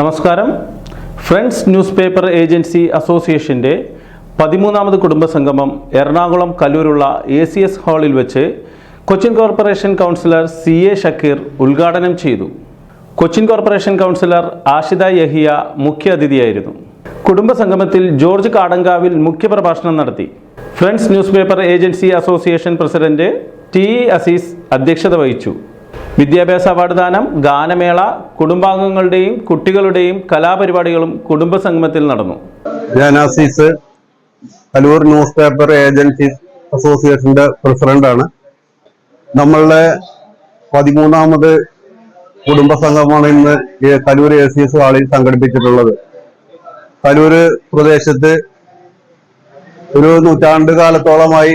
നമസ്കാരം. Friends news paper agency അസോസിയേഷന്റെ പതിമൂന്നാമത് കുടുംബസംഗമം എറണാകുളം കല്ലൂരുള്ള എ സി എസ് ഹാളിൽ വെച്ച് Cochin corporation councillor C A Shakeer ഉദ്ഘാടനം ചെയ്തു. കൊച്ചിൻ കോർപ്പറേഷൻ കൗൺസിലർ ആഷിദ യഹിയ മുഖ്യ അതിഥിയായിരുന്നു കുടുംബസംഗമത്തിൽ ജോർജ് കാടങ്കാവിൽ മുഖ്യപ്രഭാഷണം നടത്തി. Friends news paper agency association president T Azeez അധ്യക്ഷത വഹിച്ചു. വിദ്യാഭ്യാസ അവാർഡ് ദാനം ഗാനമേള കുടുംബാംഗങ്ങളുടെയും കുട്ടികളുടെയും കലാപരിപാടികളും കുടുംബസംഗമത്തിൽ നടന്നു. ഞാൻ Azeez Kaloor news paper agency അസോസിയേഷന്റെ പ്രസിഡന്റാണ് നമ്മളുടെ പതിമൂന്നാമത് കുടുംബസംഗമാണ് ഇന്ന് കലൂർ എ സി എസ് ഹാളിൽ സംഘടിപ്പിച്ചിട്ടുള്ളത്. കലൂര് പ്രദേശത്ത് ഒരു നൂറ്റാണ്ട് കാലത്തോളമായി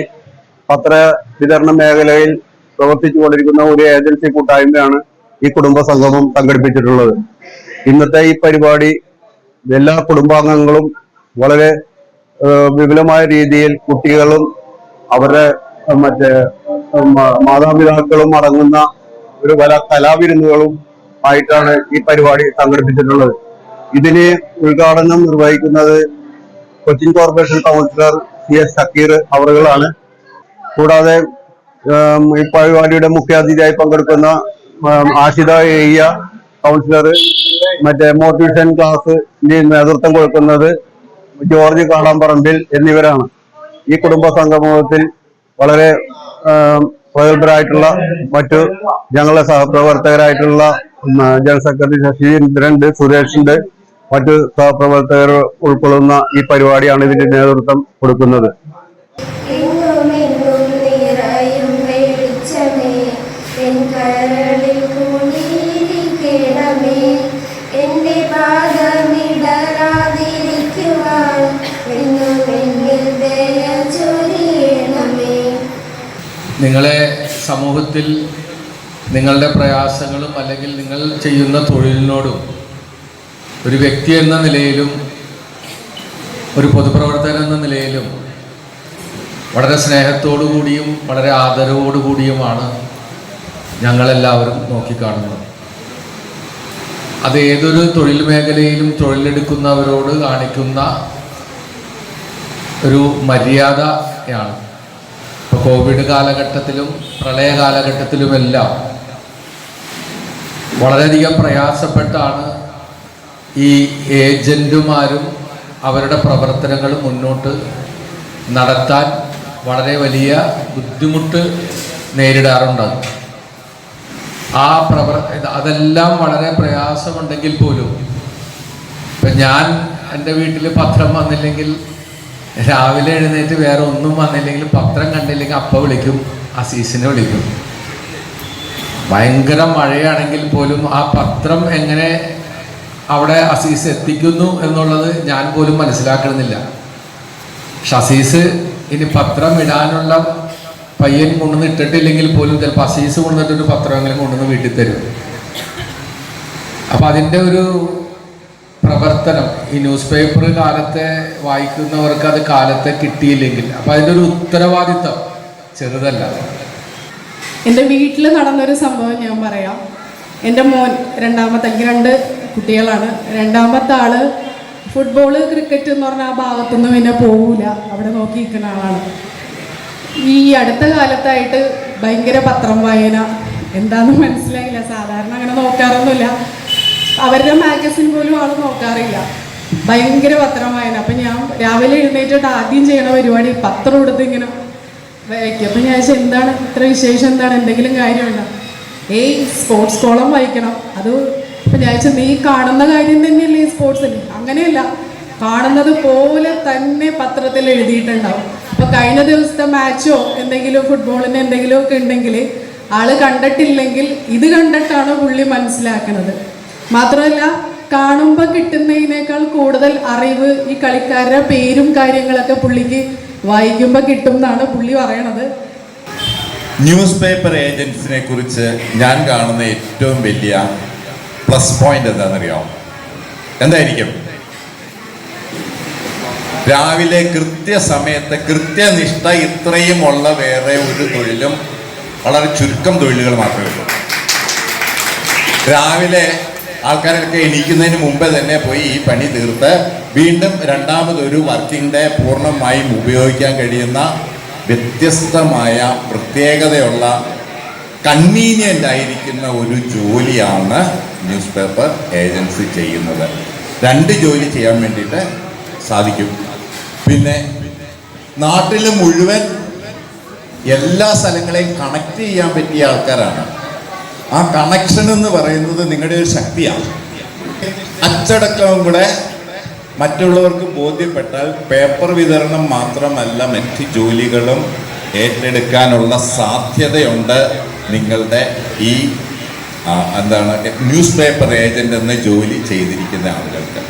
പത്ര വിതരണ മേഖലയിൽ പ്രവർത്തിച്ചു കൊണ്ടിരിക്കുന്ന ഒരു ഏജൻസി കൂട്ടായ്മയാണ് ഈ കുടുംബ സംഗമം സംഘടിപ്പിച്ചിട്ടുള്ളത്. ഇന്നത്തെ ഈ പരിപാടി എല്ലാ കുടുംബാംഗങ്ങളും വളരെ വിപുലമായ രീതിയിൽ കുട്ടികളും അവരുടെ മറ്റേ മാതാപിതാക്കളും അടങ്ങുന്ന ഒരു പല കലാവിരുന്നുകളും ആയിട്ടാണ് ഈ പരിപാടി സംഘടിപ്പിച്ചിട്ടുള്ളത്. ഇതിന് ഉദ്ഘാടനം നിർവഹിക്കുന്നത് Cochin corporation councillor C S Sakkeer അവറുകളാണ്. കൂടാതെ ഈ പരിപാടിയുടെ മുഖ്യാതിഥിയായി പങ്കെടുക്കുന്ന ആഷിത എയ്യ കൗൺസിലർ മറ്റേ മോട്ടിവേഷൻ ക്ലാസ് നേതൃത്വം കൊടുക്കുന്നത് ജോർജ് കാളാമ്പറമ്പിൽ എന്നിവരാണ്. ഈ കുടുംബ സംഗമത്തിൽ വളരെ പ്രഗത്ഭരായിട്ടുള്ള മറ്റു ഞങ്ങളുടെ സഹപ്രവർത്തകരായിട്ടുള്ള ജനറൽ സെക്രട്ടറി സുരേഷ് സുരേഷുണ്ട് മറ്റു സഹപ്രവർത്തകർ ഉൾക്കൊള്ളുന്ന ഈ പരിപാടിയാണ് ഇതിന്റെ നേതൃത്വം കൊടുക്കുന്നത്. നിങ്ങളെ സമൂഹത്തിൽ നിങ്ങളുടെ പ്രയാസങ്ങളും അല്ലെങ്കിൽ നിങ്ങൾ ചെയ്യുന്ന തൊഴിലിനോടും ഒരു വ്യക്തി എന്ന നിലയിലും ഒരു പൊതുപ്രവർത്തകൻ എന്ന നിലയിലും വളരെ സ്നേഹത്തോടു കൂടിയും വളരെ ആദരവോടു കൂടിയുമാണ് ഞങ്ങളെല്ലാവരും നോക്കിക്കാണുന്നത്. അത് ഏതൊരു തൊഴിൽ മേഖലയിലും തൊഴിലെടുക്കുന്നവരോട് കാണിക്കുന്ന ഒരു മര്യാദയാണ്. കോവിഡ് കാലഘട്ടത്തിലും പ്രളയ കാലഘട്ടത്തിലുമെല്ലാം വളരെയധികം പ്രയാസപ്പെട്ടാണ് ഈ ഏജന്റുമാരും അവരുടെ പ്രവർത്തനങ്ങൾ മുന്നോട്ട് നടത്താൻ വളരെ വലിയ ബുദ്ധിമുട്ട് നേരിടാറുണ്ട്. ആ പ്രവർ അതെല്ലാം വളരെ പ്രയാസമുണ്ടെങ്കിൽ പോലും ഇപ്പം ഞാൻ എന്റെ വീട്ടിൽ പത്രം വന്നില്ലെങ്കിൽ രാവിലെ എഴുന്നേറ്റ് വേറെ ഒന്നും വന്നില്ലെങ്കിൽ പത്രം കണ്ടില്ലെങ്കിൽ അപ്പ വിളിക്കും അസീസിനെ വിളിക്കും. ഭയങ്കര മഴയാണെങ്കിൽ പോലും ആ പത്രം എങ്ങനെ അവിടെ അസീസ് എത്തിക്കുന്നു എന്നുള്ളത് ഞാൻ പോലും മനസ്സിലാക്കണമെന്നില്ല. പക്ഷെ അസീസ് ഇനി പത്രം ഇടാനുള്ള പയ്യൻ കൊണ്ടുവന്ന് ഇട്ടിട്ടില്ലെങ്കിൽ പോലും ചിലപ്പോൾ അസീസ് കൊണ്ടുവന്നിട്ടൊരു പത്രമെങ്കിലും കൊണ്ടുവന്ന് വീട്ടിൽ തരും. അപ്പം അതിന്റെ ഒരു പ്രവർത്തനം. ഈ ന്യൂസ് പേപ്പർ കാലത്തെ വായിക്കുന്നവർക്ക് അത് കാലത്തെ കിട്ടിയില്ലെങ്കിൽ. അപ്പം അതിന്റെ ഒരു ഉത്തരവാദിത്തം ചെറുതല്ല. എന്റെ വീട്ടിൽ നടന്നൊരു സംഭവം ഞാൻ പറയാം. എന്റെ മോൻ രണ്ടാമത്തെ രണ്ട് കുട്ടികളാണ്. രണ്ടാമത്തെ ആൾ ഫുട്ബോൾ ക്രിക്കറ്റ് എന്ന് പറഞ്ഞാൽ ആ ഭാഗത്തൊന്നും പിന്നെ പോകൂല അവിടെ നോക്കി നിൽക്കുന്ന ആളാണ്. ഈ അടുത്ത കാലത്തായിട്ട് ഭയങ്കര പത്രം വായന. എന്താണെന്ന് മനസ്സിലായില്ല. സാധാരണ അങ്ങനെ നോക്കാറൊന്നുമില്ല. അവരുടെ മാഗസിൻ പോലും ആൾ നോക്കാറില്ല. ഭയങ്കര പത്രം അപ്പം ഞാൻ രാവിലെ എഴുന്നേറ്റിട്ട് ആദ്യം ചെയ്യണ പരിപാടി പത്രം എടുത്ത് ഇങ്ങനെ വായിക്കും. അപ്പം ഞാൻ എന്താണ്? ഇത്ര വിശേഷം എന്താണ്? എന്തെങ്കിലും കാര്യമുണ്ടോ? ഏയ് സ്പോർട്സ് കോളം വായിക്കണം. അത് ഇപ്പൊ ഞാൻ നീ കാണുന്ന കാര്യം തന്നെയല്ലേ ഈ സ്പോർട്സിൽ അങ്ങനെയല്ല. കാണുന്നത് പോലെ തന്നെ പത്രത്തിൽ എഴുതിയിട്ടുണ്ടാവും. അപ്പോൾ കഴിഞ്ഞ ദിവസത്തെ മാച്ചോ എന്തെങ്കിലും ഫുട്ബോളിന് എന്തെങ്കിലും ഒക്കെ ഉണ്ടെങ്കിൽ ആൾ കണ്ടിട്ടില്ലെങ്കിൽ ഇത് കണ്ടിട്ടാണ് പുള്ളി മനസ്സിലാക്കുന്നത്. മാത്രമല്ല കാണുമ്പോൾ കിട്ടുന്നതിനേക്കാൾ കൂടുതൽ അറിവ് ഈ കളിക്കാരുടെ പേരും കാര്യങ്ങളൊക്കെ പുള്ളിക്ക് വായിക്കുമ്പോൾ കിട്ടും എന്നാണ് പുള്ളി പറയണത്. ന്യൂസ് പേപ്പർ ഏജൻസിനെ കുറിച്ച് ഞാൻ കാണുന്ന ഏറ്റവും വലിയ പ്ലസ് പോയിന്റ് എന്താണെന്നറിയാമോ എന്തായിരിക്കും? രാവിലെ കൃത്യസമയത്ത് കൃത്യനിഷ്ഠ ഇത്രയും ഉള്ള വേറെ ഒരു തൊഴിലും വളരെ ചുരുക്കം തൊഴിലുകൾ മാത്രമേ ഉള്ളൂ. രാവിലെ ആൾക്കാരൊക്കെ എണീക്കുന്നതിന് മുമ്പേ തന്നെ പോയി ഈ പണി തീർത്ത് വീണ്ടും രണ്ടാമതൊരു വർക്കിംഗ് ഡേ പൂർണമായും ഉപയോഗിക്കാൻ കഴിയുന്ന വ്യത്യസ്തമായ പ്രത്യേകതയുള്ള കൺവീനിയന്റ് ആയിരിക്കുന്ന ഒരു ജോലിയാണ് ന്യൂസ് പേപ്പർ ഏജൻസി ചെയ്യുന്നത്. രണ്ട് ജോലി ചെയ്യാൻ വേണ്ടിയിട്ട് സാധിക്കും. പിന്നെ നാട്ടിൽ മുഴുവൻ എല്ലാ സ്ഥലങ്ങളെയും കണക്ട് ചെയ്യാൻ പറ്റിയ ആൾക്കാരാണ്. ആ കണക്ഷൻ എന്ന് പറയുന്നത് നിങ്ങളുടെ ഒരു ശക്തിയാണ്. അച്ചടക്കവും കൂടെ മറ്റുള്ളവർക്ക് ബോധ്യപ്പെട്ടാൽ പേപ്പർ വിതരണം മാത്രമല്ല മറ്റ് ജോലികളും ഏറ്റെടുക്കാനുള്ള സാധ്യതയുണ്ട് നിങ്ങളുടെ ഈ എന്താണ് ന്യൂസ് പേപ്പർ ഏജന്റ് എന്ന ജോലി ചെയ്തിരിക്കുന്ന ആളുകൾക്ക്.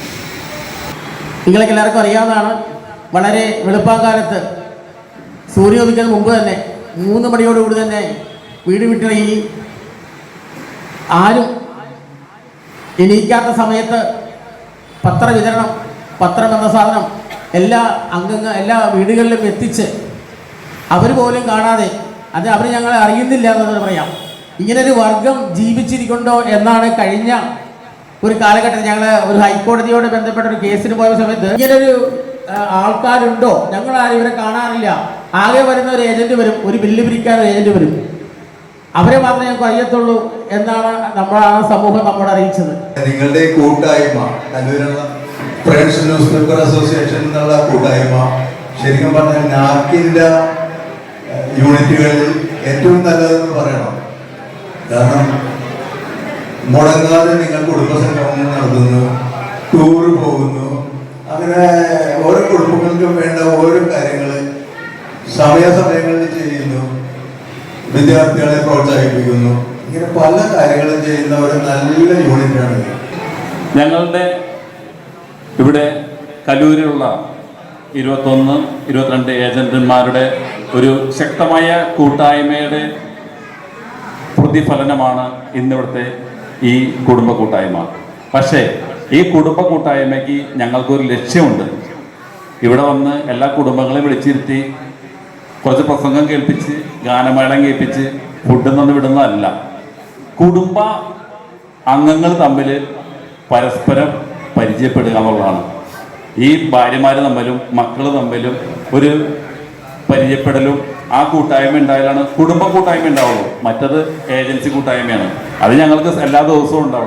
നിങ്ങൾക്ക് എല്ലാവർക്കും അറിയാവുന്നതാണ് വളരെ വെളുപ്പാകാലത്ത് സൂര്യോദിക്കുന്നതിന് മുമ്പ് തന്നെ മൂന്ന് മണിയോടുകൂടി തന്നെ വീട് വിട്ടിറങ്ങി ആരും എണീക്കാത്ത സമയത്ത് പത്രവിതരണം പത്രം എന്ന സാധനം എല്ലാ അംഗങ്ങൾ എല്ലാ വീടുകളിലും എത്തിച്ച് അവർ പോലും കാണാതെ അത് അവർ ഞങ്ങളെ അറിയുന്നില്ല എന്നത് പറയാം. ഇങ്ങനൊരു വർഗം ജീവിച്ചിരിക്കുന്നുണ്ടോ എന്നാണ് കഴിഞ്ഞ ഒരു കാലഘട്ടത്തിൽ ഞങ്ങൾ ഒരു ഹൈക്കോടതിയോട് ബന്ധപ്പെട്ട ഒരു കേസിന് പോയ സമയത്ത് ഇങ്ങനൊരു ആൾക്കാരുണ്ടോ? ഞങ്ങൾ ആരും ഇവരെ കാണാറില്ല. ആകെ വരുന്ന ഒരു ഏജന്റ് വരും ഒരു ബില്ല് പിരിക്കാൻ ഒരു ഏജന്റ് വരും. അവരെ മാത്രമേ ഞങ്ങൾക്ക് അറിയത്തുള്ളൂ എന്നാണ് നമ്മൾ ആ സമൂഹം നമ്മോട് അറിയിച്ചത്. നിങ്ങളുടെ കൂട്ടായ്മ ഫ്രണ്ട്സ് ന്യൂസ് പേപ്പർ അസോസിയേഷൻ എന്നുള്ള കൂട്ടായ്മ ശരിക്കും പറഞ്ഞാൽ നാക്കിന്റെ യൂണിറ്റുകളിൽ ഏറ്റവും നല്ലതെന്ന് പറയണം. കാരണം മുടങ്ങാതെ നിങ്ങൾ കുടുംബസംഗമം നടത്തുന്നു ടൂർ പോകുന്നു അങ്ങനെ ഓരോ കുടുംബങ്ങൾക്കും വേണ്ട ഓരോ കാര്യങ്ങൾ സമയാസമയങ്ങളിൽ ചെയ്യുന്നു വിദ്യാർത്ഥികളെ പ്രോത്സാഹിപ്പിക്കുന്നു. ഇങ്ങനെ പല കാര്യങ്ങളും ചെയ്യുന്ന ഒരു നല്ല യൂണിറ്റാണ് ഞങ്ങളുടെ ഇവിടെ കലൂരിലുള്ള ഇരുപത്തൊന്ന് ഇരുപത്തിരണ്ട് ഏജന്റുമാരുടെ ഒരു ശക്തമായ കൂട്ടായ്മയുടെ പ്രതിഫലനമാണ് ഇന്നിവിടുത്തെ ഈ കുടുംബ കൂട്ടായ്മ. പക്ഷേ ഈ കുടുംബ കൂട്ടായ്മയ്ക്ക് ഞങ്ങൾക്കൊരു ലക്ഷ്യമുണ്ട്. ഇവിടെ വന്ന് എല്ലാ കുടുംബങ്ങളെയും വിളിച്ചിരുത്തി കുറച്ച് പ്രസംഗം കേൾപ്പിച്ച് ഗാനമേളം കേൾപ്പിച്ച് ഫുഡ് നിന്ന് വിടുന്നതല്ല. കുടുംബ അംഗങ്ങൾ തമ്മിൽ പരസ്പരം പരിചയപ്പെടുക എന്നുള്ളതാണ്. ഈ ഭാര്യമാർ തമ്മിലും മക്കൾ തമ്മിലും ഒരു പരിചയപ്പെടലും ആ കൂട്ടായ്മ ഉണ്ടായാലാണ് കുടുംബ കൂട്ടായ്മ ഉണ്ടാവുള്ളൂ. മറ്റത് ഏജൻസി കൂട്ടായ്മയാണ്. അത് ഞങ്ങൾക്ക് എല്ലാ ദിവസവും ഉണ്ട്